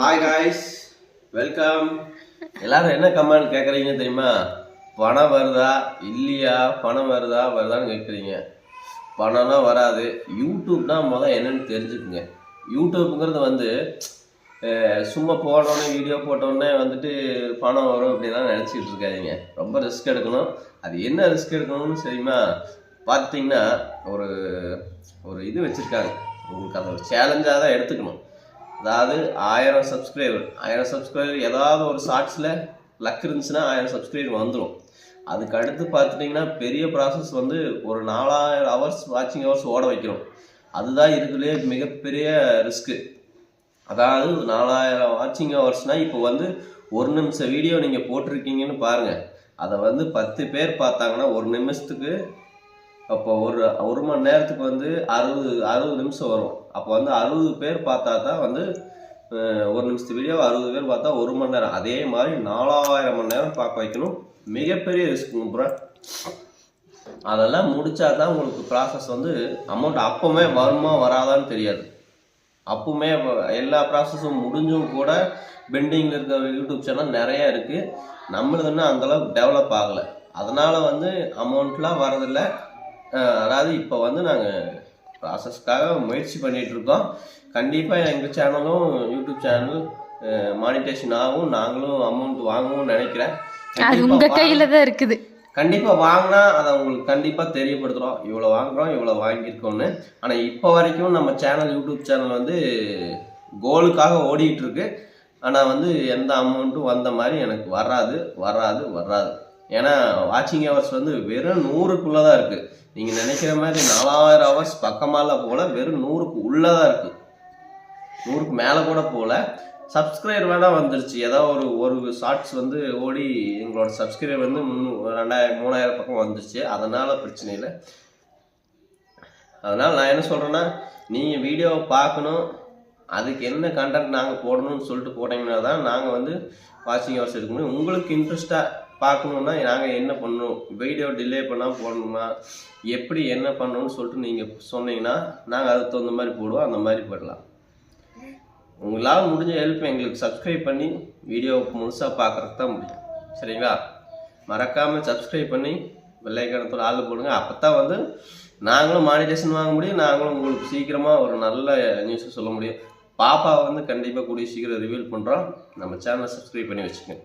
Hi guys welcome எல்லாரும் என்ன comment கேட்குறீங்க தெரியுமா? பணம் வருதா? இல்லையா? பணம் வருதா? வருதான்னு கேட்குறீங்க பணம்லாம் வராது. யூடியூப்னா முதல் என்னன்னு தெரிஞ்சுக்குங்க. யூடியூப்புங்கிறது வந்து சும்மா போனோடனே வீடியோ போட்டோடனே வந்துட்டு பணம் வரும் அப்படிலாம் நினச்சிக்கிட்டு இருக்காதீங்க. ரொம்ப ரிஸ்க் எடுக்கணும். அது என்ன ரிஸ்க் எடுக்கணும்னு தெரியுமா? பார்த்தீங்கன்னா ஒரு ஒரு இது வச்சுருக்காங்க. உங்களுக்கு அதை ஒரு சேலஞ்சாக தான் எடுத்துக்கணும். அதாவது ஆயிரம் சப்ஸ்கிரைபர் ஆயிரம் சப்ஸ்கிரைபர் ஏதாவது ஒரு ஷார்ட்ஸில் லக் இருந்துச்சுன்னா ஆயிரம் சப்ஸ்கிரைபர் வந்துடும் அதுக்கு அடுத்து பார்த்துட்டிங்கன்னா பெரிய ப்ராசஸ் வந்து ஒரு நாலாயிரம் ஹவர்ஸ் வாட்சிங் ஹவர்ஸ் ஓட வைக்கிறோம். அதுதான் இதுலேயே மிகப்பெரிய ரிஸ்க்கு அதாவது நாலாயிரம் வாட்சிங் ஹவர்ஸ்னால் இப்போ வந்து ஒரு நிமிஷம் வீடியோ நீங்கள் போட்டிருக்கீங்கன்னு பாருங்கள் அதை வந்து பத்து பேர் பார்த்தாங்கன்னா ஒரு நிமிஷத்துக்கு அப்போ ஒரு ஒரு மணி நேரத்துக்கு வந்து அறுபது அறுபது நிமிஷம் வரும். அப்போ வந்து அறுபது பேர் பார்த்தா தான் வந்து ஒரு நிமிஷத்து வீடியோ அறுபது பேர் பார்த்தா ஒரு மணி நேரம். அதே மாதிரி நாலாயிரம் மணி நேரம் பார்க்க வைக்கணும். மிகப்பெரிய ரிஸ்க்குங்க ப்ரோ அதெல்லாம் முடிச்சா தான் உங்களுக்கு ப்ராசஸ் வந்து அமௌண்ட் அப்போவுமே வருமா வராதான்னு தெரியாது. அப்பவுமே எல்லா ப்ராசஸும் முடிஞ்சும் கூட பெண்டிங்கில் இருக்கிற யூடியூப் சேனல் நிறையா இருக்குது நம்மளது இன்னும் அந்தளவுக்கு டெவலப் ஆகலை. அதனால் வந்து அமௌண்ட்லாம் வரதில்லை அதாவது இப்போ வந்து நாங்கள் ப்ராசஸ்க்காக முயற்சி பண்ணிட்டு இருக்கோம் கண்டிப்பாக எங்கள் சேனலும் யூடியூப் சேனல் மானிட்டேஷன் ஆகும். நாங்களும் அமௌண்ட் வாங்குவோம்னு நினைக்கிறேன். அது உங்க கையில தான் இருக்குது. கண்டிப்பாக வாங்கினா அதை உங்களுக்கு கண்டிப்பாக தெரியப்படுத்துகிறோம் இவ்வளோ வாங்குறோம் இவ்வளோ வாங்கியிருக்கோம்னு. ஆனால் இப்போ வரைக்கும் நம்ம சேனல் யூடியூப் சேனல் வந்து கோலுக்காக இருக்கு ஆனால் வந்து எந்த அமௌண்ட்டும் வந்த மாதிரி எனக்கு வராது வராது வராது. ஏன்னா வாட்சிங் ஹவர்ஸ் வந்து வெறும் நூறுக்குள்ளே தான் இருக்குது நீங்கள் நினைக்கிற மாதிரி நாலாயிரம் ஹவர்ஸ் பக்கமாலாம் போல் வெறும் நூறுக்கு உள்ளே தான் இருக்குது நூறுக்கு மேலே கூட போகல சப்ஸ்கிரைபர் வேணால் வந்துருச்சு. ஏதோ ஒரு ஒரு ஷார்ட்ஸ் வந்து ஓடி எங்களோட சப்ஸ்கிரைபர் வந்து முன்னூ ரெண்டாயிரம் மூணாயிரம் பக்கம் வந்துருச்சு. அதனால் பிரச்சனை இல்லை. அதனால் நான் என்ன சொல்கிறேன்னா நீங்கள் வீடியோவை பார்க்கணும். அதுக்கு என்ன கண்டென்ட் நாங்கள் போடணும்னு சொல்லிட்டு போட்டிங்கன்னா தான் நாங்கள் வந்து வாட்சிங் ஹவர்ஸ் எடுக்க முடியும். உங்களுக்கு இன்ட்ரெஸ்ட்டாக பார்க்கணுன்னா நாங்கள் என்ன பண்ணணும்? வீடியோ டிலே பண்ணால் போடணுமா? எப்படி என்ன பண்ணணும்னு சொல்லிட்டு நீங்கள் சொன்னீங்கன்னா நாங்கள் அதுக்கு தகுந்த மாதிரி போடுவோம். அந்த மாதிரி போடலாம். உங்களால் முடிஞ்ச ஹெல்ப் எங்களுக்கு சப்ஸ்கிரைப் பண்ணி வீடியோ முழுசாக பார்க்குறதுக்கு தான் முடியும். சரிங்களா? மறக்காமல் சப்ஸ்கிரைப் பண்ணி வெள்ளைக்கணத்தில் ஆள் போடுங்க. அப்போ தான் வந்து நாங்களும் மானிட்டேஷன் வாங்க முடியும். நாங்களும் உங்களுக்கு சீக்கிரமாக ஒரு நல்ல நியூஸை சொல்ல முடியும். பாப்பா வந்து கண்டிப்பாக கூடிய சீக்கிரம் ரிவீல் பண்ணுறோம் நம்ம சேனலை சப்ஸ்கிரைப் பண்ணி வச்சுக்கோங்க.